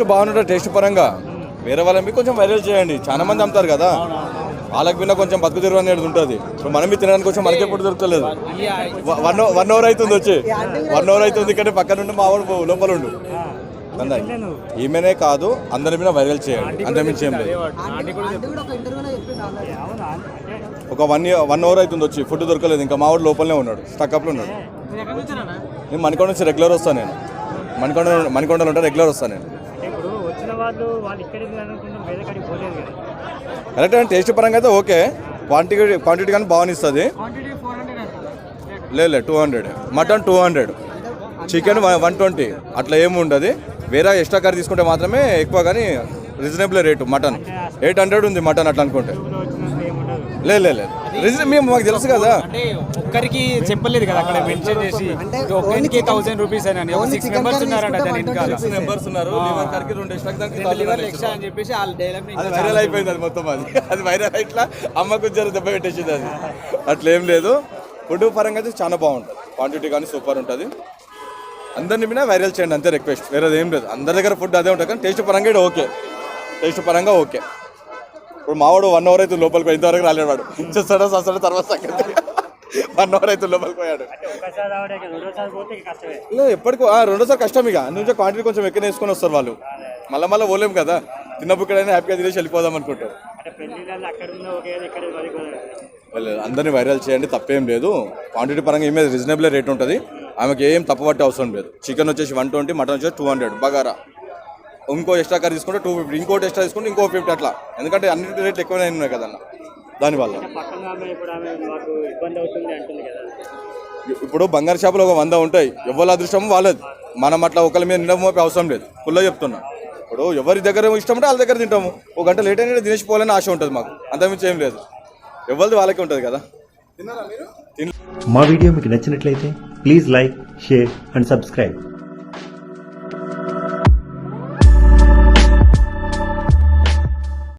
Taste బాగుంటుంది? Taste పరంగా? వేరే వాళ్ళని కొంచెం వైరల్ చేయండి. చాలా మంది అమ్ముతారు కదా. వాళ్ళకి విన్న కొంచెం బతుకు తెరువు అనేది ఉంటుంది. ఇప్పుడు మనం తినడానికి కొంచెం మనకి ఎప్పుడు దొరకలేదు వన్ వన్ అవర్ అవుతుంది వచ్చి. వన్ అవర్ అవుతుంది ఇక్కడ పక్కన ఉండి మా వాడు లోపల ఉండు. ఈమెనే కాదు అందరి మీద వైరల్ చేయండి. అందరి మించి ఏం లేదు. ఒక వన్ ఇయర్ వన్ అవర్ అవుతుంది వచ్చి. ఫుడ్ దొరకలేదు. ఇంకా మా వాడు లోపలనే ఉన్నాడు. స్టక్అప్లో ఉన్నాడు. నేను మణికొండ నుంచి రెగ్యులర్ వస్తాను నేను. మణికొండ మణికొండలో ఉంటే రెగ్యులర్ వస్తాను నేను. వాళ్ళు వాళ్ళు ఇక్కడ అనుకుంటాం వేరే కాడికి పోలేదు కదా. కరెక్ట్ అండి టేస్ట్ పరంగా అయితే ఓకే. క్వాంటిటీ క్వాంటిటీ కానీ బాగా ఇస్తుంది. క్వాంటిటీ ఫోర్ హండ్రెడ్ లేదు two hundred mutton two hundred chicken one twenty అట్లా ఏమి ఉండదు. వేరే ఎక్స్ట్రా కర్రీ తీసుకుంటే మాత్రమే ఎక్కువ కానీ reasonable rate mutton eight hundred ఉంది మటన్ అట్లా అనుకుంటే. లేదు లేదు లేదు రీజన్ మేము మాకు తెలుసు కదా. అంటే ఒక్కరికి చెప్పలేదు కదా అక్కడ మెన్షన్ చేసి. ఒక్కరికి థౌసండ్ రూపీస్ అని సిక్స్ మెంబర్స్ ఉన్నారంట దాని వెనకాల మెంబర్స్ ఉన్నారు. లివర్ కర్రీకి రెండు దానికి ఎక్స్ట్రా అని చెప్పేసి వాళ్ళ డైలాగ్ అది వైరల్ అయిపోయింది అది మొత్తం అది. అది వైరల్ ఇట్లా అమ్మకు జర దెబ్బ పెట్టేసింది అది. అట్లా ఏం లేదు. ఫుడ్ పరంగా అయితే చాలా బాగుంటుంది. క్వాంటిటీ కానీ సూపర్ ఉంటుంది. అందరిని మీద వైరల్ చేయండి అంతే రిక్వెస్ట్ వేరేది ఏం లేదు. అందరి దగ్గర ఫుడ్ అదే ఉంటుంది కానీ టేస్ట్ పరంగా ఇది ఓకే టేస్ట్ పరంగా ఓకే ఇప్పుడు మావాడు వన్ అవర్ అయితే లోపలికి పోయి ఇంతవరకు రాలేడు వాడు చూస్తాడో తర్వాత సంగతి. వన్ అవర్ అయితే లోపలికి పోయాడు. లేదు ఎప్పటికో ఆ, రెండోసారి కష్టం ఇక. నుంచి క్వాంటిటీ కొంచెం ఎక్కువ వేసుకొని వస్తారు వాళ్ళు. మళ్ళీ మళ్ళీ పోలేం కదా. తిన్నప్పుడు ఇక్కడైనా హ్యాపీగా తినేసి వెళ్ళిపోదాం అనుకుంటారు. అందరినీ వైరల్ చేయండి తప్పేం లేదు. క్వాంటిటీ పరంగా ఏమే రీజనబుల్ రేట్ ఉంటుంది. ఆమెకి ఏం తప్పు పట్టే అవసరం లేదు. చికెన్ వచ్చేసి వన్ ట్వంటీ మటన్ వచ్చేసి టూ హండ్రెడ్ బగారా. ఇంకో ఎక్స్ట్రా కర్రీ తీసుకుంటే టూ ఫిఫ్టీ ఇంకోటి ఎక్స్ట్రా తీసుకుంటే ఇంకో ఫిఫ్టీ అట్లా. ఎందుకంటే అన్ని రేట్లు ఎక్కువనే ఉన్నాయి కదన్న. దానివల్ల. ఇప్పుడు ఆమె మాకు ఇబ్బంది అవుతుంది అంటుంది కదా. ఇప్పుడు బంగారు షాపులో ఒక వంద ఉంటాయి. ఎవరి అదృష్టం వాళ్ళది. మనం అట్లా ఒకరి మీద నిండా మోపే అవసరం లేదు. ఫుల్గా చెప్తున్నా. ఇప్పుడు ఎవరి దగ్గర ఇష్టం ఉంటే వాళ్ళ దగ్గర తింటాము. ఒక గంట లేట్ అయినా తినేసి పోవాలని ఆశ ఉంటుంది మాకు. అంతకుమించి ఏం లేదు. ఎవరిది వాళ్ళకే ఉంటుంది కదా. మా వీడియో మీకు నచ్చినట్లయితే please like share and subscribe.